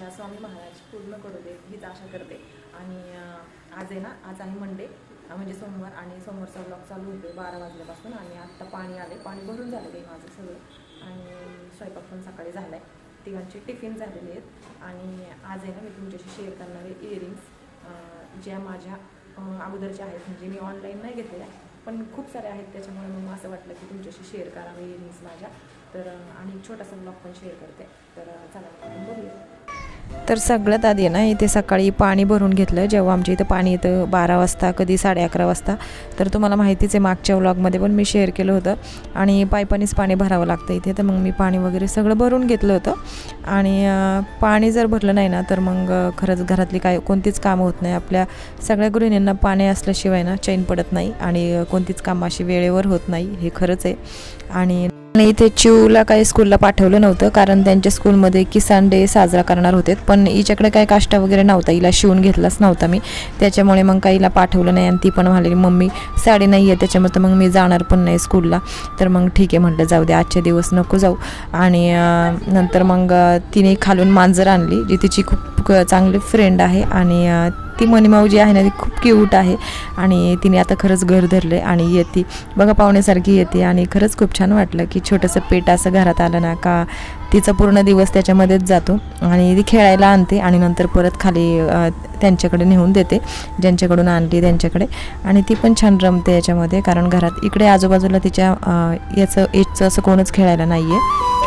इच्छा स्वामी महाराज पूर्ण करू दे हीच आशा करते. आणि आज आहे ना आज आहे मंडे म्हणजे सोमवार आणि सोमवारचा ब्लॉग चालू होतो बारा वाजल्यापासून आणि आत्ता पाणी आले पाणी भरून झालेलं आहे माझं सगळं. आणि स्वयंपाक पण सकाळी झाला आहे तिघांचे टिफिन झालेले आहेत. आणि आज आहे ना मी तुमच्याशी शेअर करणारे इयरिंग्स ज्या माझ्या अगोदरच्या आहेत. म्हणजे मी ऑनलाईन नाही घेतलेल्या पण खूप सारे आहेत. त्याच्यामुळे मग असं वाटलं की तुमच्याशी शेअर करावे इयरिंग्स माझ्या. तर आणि एक छोटासा ब्लॉग पण शेअर करते. तर चला बघूया. तर सगळ्यात आधी ना इथे सकाळी पाणी भरून घेतलं. जेव्हा आमच्या इथं पाणी येतं बारा वाजता कधी साडे अकरा वाजता. तर तुम्हाला माहितीच आहे मागच्या व्लॉगमध्ये पण मी शेअर केलं होतं. आणि पायपानीच पाणी भरावं लागतं इथे. तर मग मी पाणी वगैरे सगळं भरून घेतलं होतं. आणि पाणी जर भरलं नाही ना तर मग खरंच घरातली काय कोणतीच कामं होत नाही. आपल्या सगळ्या गृहिणींना पाणी असल्याशिवाय ना चैन पडत नाही. आणि कोणतीच कामं अशी वेळेवर होत नाही. हे खरंच आहे. आणि आणि इथे चिवला काही स्कूलला पाठवलं नव्हतं कारण त्यांच्या स्कूलमध्ये किसान डे साजरा करणार होते. पण हिच्याकडे काही काष्टा वगैरे नव्हता हिला शिवून घेतलाच नव्हता मी. त्याच्यामुळे मग काही हिला पाठवलं नाही आणि ती पण म्हणाली मम्मी साडी नाही आहे त्याच्यामुळे तर मग मी जाणार पण नाही स्कूलला तर मग ठीक आहे म्हटलं जाऊ दे आजचे दिवस नको जाऊ. आणि नंतर मग तिने खालून मांजर आणली जी तिची खूप चांगली फ्रेंड आहे. आणि ती मनीमाऊ जी आहे ना ती खूप क्यूट आहे. आणि तिने आता खरंच घर धरलं आहे आणि येते. बघा पाहुण्यासारखी येते आणि खरंच खूप छान वाटलं की छोटंसं पेट असं घरात आलं ना का तिचा पूर्ण दिवस त्याच्यामध्येच जातो. आणि ती खेळायला आणते आणि नंतर परत खाली त्यांच्याकडे नेऊन देते. ज्यांच्याकडून आणली त्यांच्याकडे. आणि ती पण छान रमते याच्यामध्ये कारण घरात इकडे आजूबाजूला तिच्या याचं एजचं असं कोणच खेळायला नाही आहे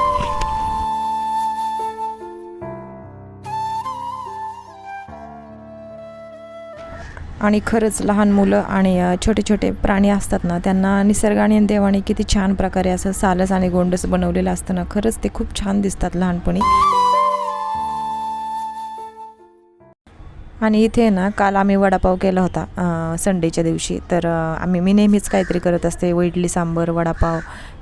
आणि खरंच लहान मुलं आणि छोटे छोटे प्राणी असतात ना त्यांना निसर्गाने देवाने किती छान प्रकारे असं सालस आणि गोंडस बनवलेलं असतं ना खरंच ते खूप छान दिसतात लहानपणी. आणि इथे ना काल आम्ही वडापाव केला होता संडेच्या दिवशी. तर आम्ही मी नेहमीच काहीतरी करत असते. व इडली सांबर वडापाव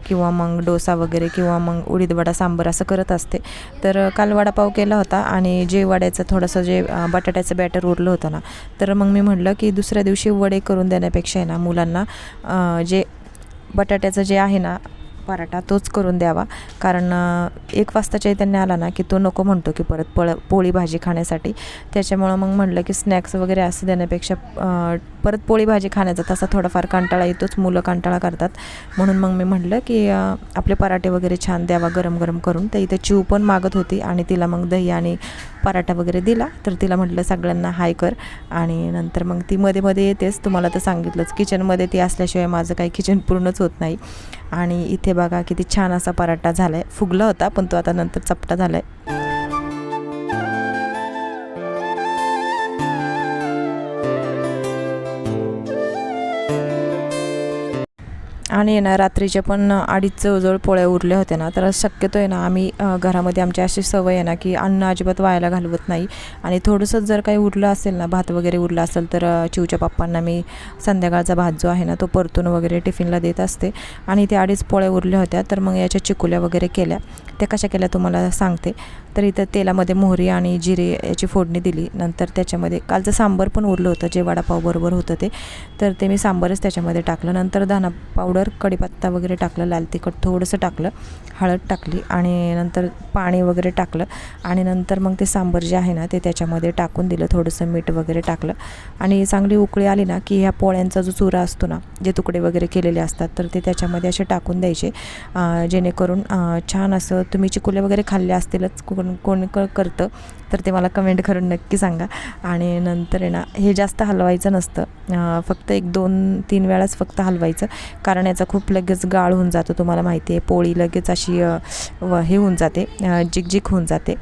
किंवा मग डोसा वगैरे किंवा मग उडीद वडा सांबर असं करत असते. तर काल वडापाव केला होता आणि जे वड्याचं थोडंसं जे बटाट्याचं बॅटर उरलं होतं ना तर मग मी म्हटलं की दुसऱ्या दिवशी वडे करून देण्यापेक्षा आहे ना मुलांना जे बटाट्याचं जे आहे ना पराठा तोच करून द्यावा. कारण एक वाजता चैतन्य आला ना की तो नको म्हणतो की परत पळ पोळी भाजी खाण्यासाठी. त्याच्यामुळं मग म्हटलं की स्नॅक्स वगैरे असं देण्यापेक्षा परत पोळी भाजी खाण्याचा तसा थोडाफार कंटाळा येतोच. मुलं कंटाळा करतात. म्हणून मग मी म्हटलं की आपले पराठे वगैरे छान द्यावा गरम गरम करून. तर इथे चिव पण मागत होती आणि तिला मग दही आणि पराठा वगैरे दिला तर तिला म्हटलं सगळ्यांना हाय कर. आणि नंतर मग ती मध्ये मध्ये येतेच तुम्हाला तर सांगितलंच किचनमध्ये ती असल्याशिवाय माझं काही किचन पूर्णच होत नाही. आणि इथे बघा किती छान असा पराठा झाला आहे फुगला होता पण तो आता नंतर चपटा झाला आहे आणि ना रात्रीच्या पण अडीच जवळजवळ पोळ्या उरल्या होत्या ना तर शक्यतो आहे ना आम्ही घरामध्ये आमची अशी सवय आहे ना की अन्न अजिबात वायाला घालवत नाही. आणि थोडंसं जर काही उरलं असेल ना भात वगैरे उरलं असेल तर चिवच्या पप्पांना मी संध्याकाळचा भात जो आहे ना तो परतून वगैरे टिफिनला देत असते. आणि ते अडीच पोळ्या उरल्या होत्या तर मग याच्या चिकुल्या वगैरे केल्या. त्या कशा केल्या तुम्हाला सांगते. तर इथं तेलामध्ये मोहरी आणि जिरे याची फोडणी दिली. नंतर त्याच्यामध्ये कालचं सांबर पण उरलं होतं जे वडापाव बरोबर होतं ते. तर ते मी सांबरच त्याच्यामध्ये टाकलं. नंतर धना पावडर कढीपत्ता वगैरे टाकलं लाल तिखट थोडंसं टाकलं हळद टाकली आणि नंतर पाणी वगैरे टाकलं आणि नंतर मग ते सांबर जे आहे ना ते त्याच्यामध्ये टाकून दिलं थोडंसं मीठ वगैरे टाकलं. आणि चांगली उकळी आली ना की ह्या पोळ्यांचा जो चुरा असतो ना जे तुकडे वगैरे केलेले असतात तर ते त्याच्यामध्ये असे टाकून द्यायचे जेणेकरून छान असं तुम्ही चिकुले वगैरे खाल्ले असतीलच कोण कोण क करतं तर ते मला कमेंट करून नक्की सांगा. आणि नंतर आहे ना हे जास्त हलवायचं नसतं फक्त एक दोन तीन वेळाच फक्त हलवायचं कारण याचा खूप लगेच गाळ होऊन जातो तुम्हाला माहिती आहे. पोळी लगेच अशी व हे होऊन जाते जिकजिक होऊन जाते.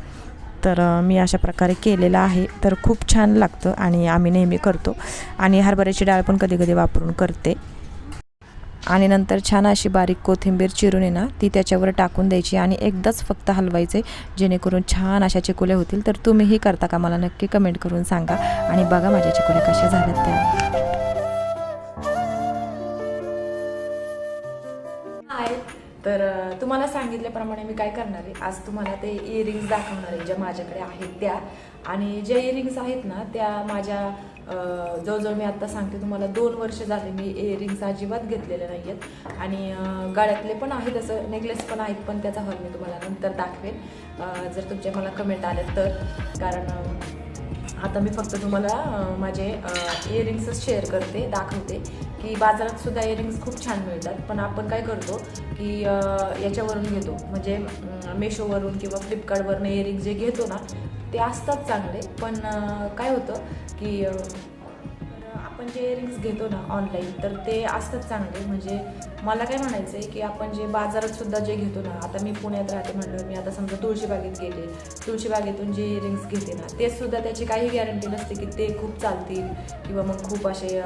तर मी अशा प्रकारे केलेलं आहे. तर खूप छान लागतं आणि आम्ही नेहमी करतो. आणि हरभऱ्याची डाळ पण कधी कधी वापरून करते. आणि नंतर छान अशी बारीक कोथिंबीर चिरून आहे ना ती त्याच्यावर टाकून द्यायची आणि एकदाच फक्त हलवायचे जेणेकरून छान अशा चिकुल्या होतील. तर तुम्हीही करता का? मला नक्की कमेंट करून सांगा. आणि बघा माझ्या चिकुल्या कशा झाल्यात त्या. तर तुम्हाला सांगितल्याप्रमाणे मी काय करणार आहे? आज तुम्हाला ते इयरिंग्स दाखवणार आहे ज्या माझ्याकडे आहेत त्या. आणि ज्या इयरिंग्स आहेत ना त्या माझ्या जवळजवळ मी आत्ता सांगते तुम्हाला दोन वर्ष झाले मी इयरिंग्स अजिबात घेतलेले नाही आहेत आणि गाड्यातले पण आहेत असं नेकलेस पण आहेत पण त्याचा हॉल मी तुम्हाला नंतर दाखवेन. जर तुमच्या मला कमेंट आले तर. कारण आता मी फक्त तुम्हाला माझे इयरिंग्सच शेअर करते दाखवते की बाजारात सुद्धा इयरिंग्स खूप छान मिळतात. पण आपण काय करतो की याच्यावरून घेतो. म्हणजे मेशोवरून किंवा फ्लिपकार्टवरून इयरिंग्स जे घेतो ना ते असतात चांगले. पण काय होतं की आपण जे इयरिंग्स घेतो ना ऑनलाईन तर ते असतात चांगले. म्हणजे मला काय म्हणायचं आहे की आपण जे बाजारात सुद्धा जे घेतो ना आता मी पुण्यात राहते म्हणलं मी आता समजा तुळशीबागेत गेले. तुळशीबागेतून जे इयरिंग्स घेते ना ते सुद्धा त्याची काही गॅरंटी नसते की ते खूप चालतील किंवा मग खूप असे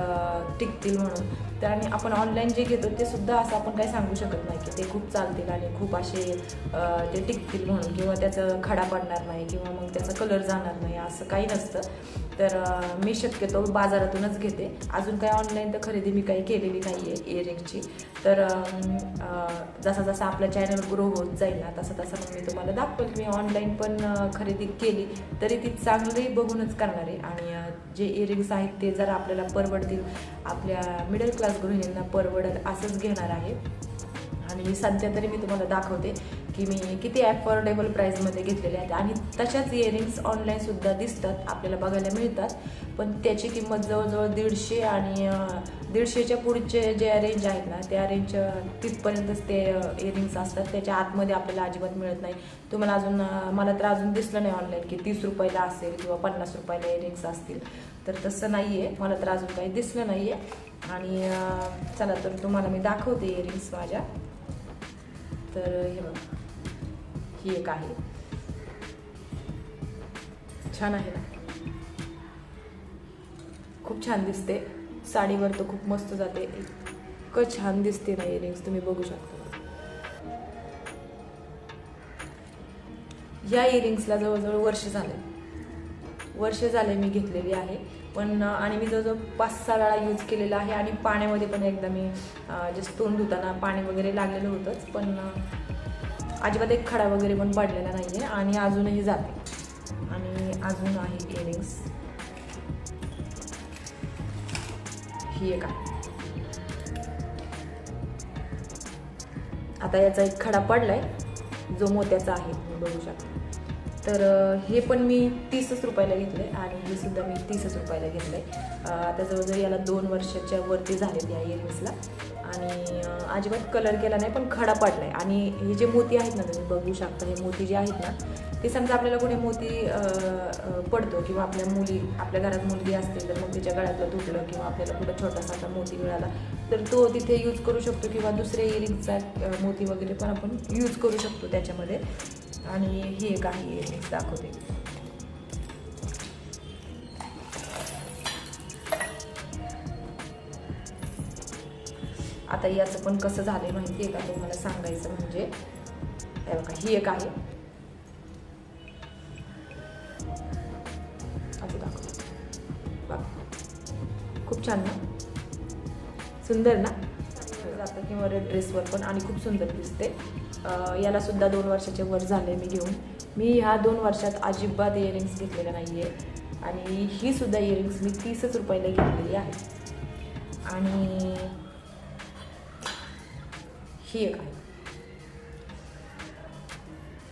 टिकतील म्हणून. तर आणि आपण ऑनलाईन जे घेतो ते सुद्धा असं आपण काही सांगू शकत नाही की ते खूप चालतील आणि खूप असे ते टिकतील म्हणून किंवा त्याचं खडा पडणार नाही किंवा मग त्याचा कलर जाणार नाही असं काही नसतं. तर मी शक्यतो बाजारातूनच घेते. अजून काही ऑनलाईन तर खरेदी मी काही केलेली नाही आहे इयरिंगची तर जसा जसा आपला चॅनल ग्रो होत जाईल ना तसं तसं मग मी तुम्हाला दाखवेल. की मी ऑनलाईन पण खरेदी केली तरी ती चांगली बघूनच करणार. आहे आणि जे इयरिंग्स आहेत ते जर आपल्याला परवडतील आपल्या मिडल क्लास गृहिणींना परवडेल असंच घेणार आहे. आणि सध्या तरी मी तुम्हाला दाखवते की मी किती ॲफोर्डेबल प्राईजमध्ये घेतलेले आहेत. आणि तशाच इयरिंग्स ऑनलाईनसुद्धा दिसतात. आपल्याला बघायला मिळतात. पण त्याची किंमत जवळजवळ दीडशे आणि दीडशेच्या पुढचे जे रेंज आहेत ना त्या रेंज तिथपर्यंतच ते इयरिंग्स असतात. त्याच्या आतमध्ये आपल्याला अजिबात मिळत नाही. तुम्हाला अजून मला तर अजून दिसलं नाही ऑनलाईन की तीस रुपयाला असेल किंवा पन्नास रुपयाला इयरिंग्स असतील. तर तसं नाही आहे मला तर अजून काही दिसलं नाही आहे आणि चला तर तुम्हाला मी दाखवते इयरिंग्स माझ्या. तर हे बघा. ही एक आहे. छान आहे ना? खूप छान दिसते. साडीवर तर खूप मस्त जाते. इतकं छान दिसते ना इयरिंग्स तुम्ही बघू शकता. या इयरिंग्सला जवळजवळ वर्ष झालं वर्ष झाले मी घेतलेली आहे. पण आणि मी जवळजवळ पाच सहा वेळा यूज केलेला आहे आणि पाण्यामध्ये पण एकदा मी जस्ट तोंड धुताना पाणी वगैरे लागलेलं होतंच. पण अजिबात एक खडा वगैरे पण पडलेला नाही आहे आणि अजूनही जाते. आणि अजून आहे इयरिंग्स ही एक आहे. आता याचा एक खडा पडलाय. जो मोत्याचा आहे बघू शकता. तर हे पण मी तीसच रुपयाला घेतले आणि हे सुद्धा मी तीसच रुपयाला घेतलं आहे आता जवळजवळ याला दोन वर्षाच्या वरती झालेत या इयरिंग्सला आणि अजिबात कलर केला नाही पण खडा पडला आहे आणि हे जे मोती आहेत ना तुम्ही बघू शकता हे मोती जे आहेत ना ते समजा आपल्याला कोणी मोती पडतो किंवा आपल्या मुली आपल्या घरात मुलगी असते तर मग तिच्या गळ्यातलं तुटलं किंवा आपल्याला कुठं छोटासा असा मोती मिळाला तर तो तिथे यूज करू शकतो किंवा दुसऱ्या इयरिंगचा मोती वगैरे पण आपण यूज करू शकतो त्याच्यामध्ये. आणि ही एक आहे इयरिंग्स दाखवते. आता याचं पण कसं झालंय माहिती आहे का? तुम्हाला सांगायचं म्हणजे हे बघा ही एक आहे. दाखव खूप छान ना? सुंदर ना? वर ड्रेसवर पण आणि खूप सुंदर दिसते. याला सुद्धा दोन वर्षाचे वर झाले मी घेऊन. मी ह्या दोन वर्षात अजिबात इयरिंग्स घेतलेल्या नाही आहे आणि ही सुद्धा इयरिंग्स मी तीसच रुपयाला घेतलेली आहे. आणि ही एक आहे.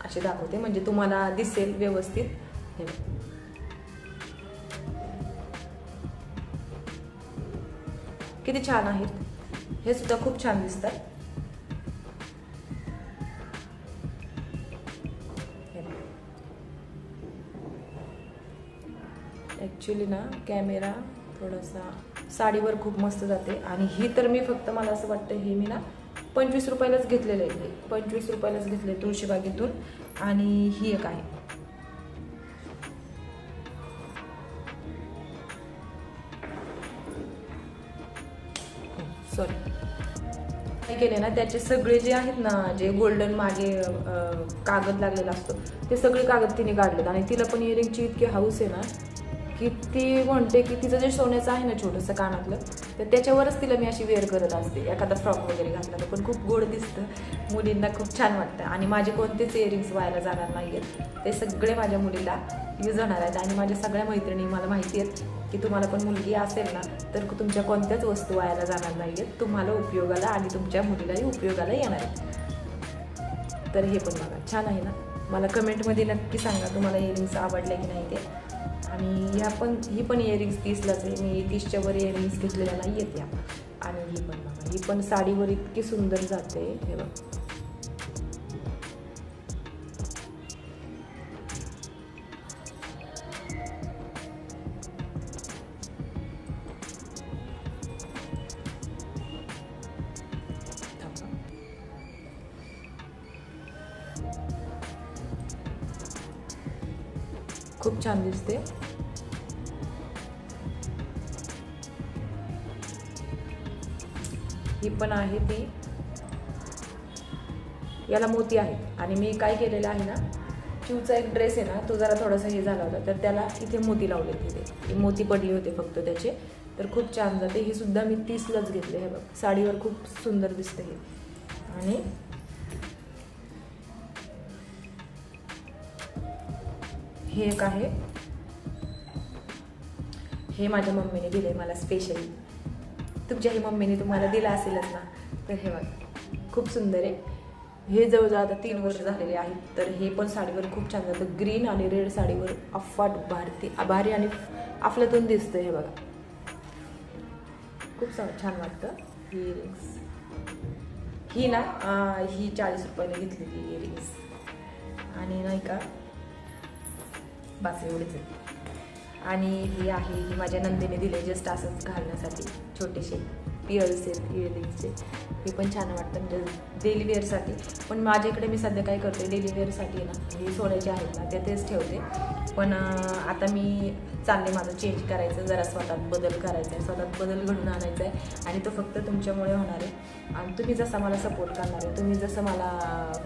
असे दाखवते म्हणजे तुम्हाला दिसेल व्यवस्थित. हे किती छान आहेत. हे सुद्धा खूप छान दिसतात. ॲक्च्युली ना कॅमेरा थोडासा साडीवर खूप मस्त जाते. आणि ही तर मी फक्त मला असं वाटतं हे मी ना पंचवीस रुपयालाच घेतलेलं आहे. हे पंचवीस रुपयालाच घेतले तुळशीबागेतून. आणि ही एक आहे. केले ना त्याचे सगळे जे आहेत ना जे गोल्डन मागे कागद लागलेला असतो ते सगळे कागद तिने काढलेत. आणि तिला पण इयरिंगची इतकी हाऊस आहे ना की ती म्हणते की तिचं जे सोन्याचं आहे ना छोटंसं कानातलं तर त्याच्यावरच तिला मी अशी वेअर करत असते. एखादा फ्रॉक वगैरे घातला तर पण खूप गोड दिसतं. मुलींना खूप छान वाटतं. आणि माझे कोणतेच इयरिंग्स व्हायला जाणार नाही आहेत ते सगळे माझ्या मुलीला यूज होणार आहेत. आणि माझ्या सगळ्या मैत्रिणी मला माहिती आहेत की तुम्हाला पण मुलगी असेल ना तर तुमच्या कोणत्याच वस्तू व्हायला जाणार नाही आहेत तुम्हाला उपयोगाला आणि तुमच्या मुलीलाही उपयोगाला येणार आहेत. तर हे पण बघा. छान आहे ना? मला कमेंटमध्ये नक्की सांगा तुम्हाला इयरिंग्स आवडले की नाही ते. आणि या पण ही पण इयरिंग्स तीसलाच आहे. मी तीसच्या वर इयरिंग्स घेतलेल्या नाही आहेत या. आणि ही पण बघा. ही पण साडीवर इतकी सुंदर जाते. हे बघ. खूप छान दिसते. ही पण आहे ती. याला मोती आहे. आणि मी काय केलेलं आहे ना चिवचा एक ड्रेस आहे ना तो जरा थोडासा हे झाला होता तर त्याला इथे मोती लावले तिथे. मोती पडले होते फक्त त्याचे. तर खूप छान जाते. हे सुद्धा मी तीसलाच घेतले हे बघ. साडीवर खूप सुंदर दिसते हे. आणि हे एक आहे. हे माझ्या मम्मीने दिले मला स्पेशली तुमच्याही मम्मीने तुम्हाला दिलं असेलच ना. तर हे बघा खूप सुंदर आहे. हे जवळजवळ आता तीन वर्ष झालेले आहेत तर हे पण साडीवर खूप छान जातं. ग्रीन आणि रेड साडीवर अफाट भारती आभारी आणि आपल्यातून दिसतं हे बघा. खूप छान वाटतं. ही इयरिंग्स ही ना ही चाळीस रुपयाने घेतलेली इयरिंग्स आणि नाही का बासरी एवढीच आहे. आणि ही आहे ही माझ्या नंदीने दिले जस्ट असंच घालण्यासाठी छोटेसे. पिअर्स आहेत इयरिंग्सचे हे पण छान वाटतं म्हणजे डेली वेअरसाठी पण माझ्याकडे मी सध्या काय करते डेली वेअरसाठी ना हे सोन्याचे आहेत ना ते तेच ठेवते. पण आता मी चालले माझं चेंज करायचं जरा स्वतःत बदल करायचा आहे स्वतःत बदल घडून आणायचा आहे. आणि तो फक्त तुमच्यामुळे होणार आहे. आणि तुम्ही जसा मला सपोर्ट करणार आहे तुम्ही जसं मला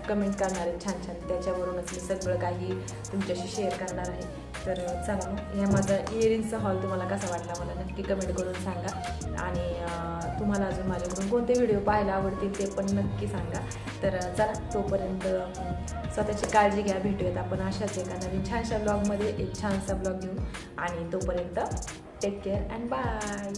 कमेंट करणार आहे छान छान त्याच्यावरूनच मी सगळं काही तुमच्याशी शेअर करणार आहे. तर चला मग ह्या माझा इयरिंगचा हॉल तुम्हाला कसा वाटला मला नक्की कमेंट करून सांगा. आणि तुम्हाला अजून माझ्याकडून कोणते व्हिडिओ पाहायला आवडतील ते पण नक्की सांगा. तर चला तोपर्यंत स्वतःची काळजी घ्या भेटूयात आपण अशाच एका नवीन छानशा ब्लॉगमध्ये एक छानसा ब्लॉग घेऊ आणि तोपर्यंत टेक केअर अँड बाय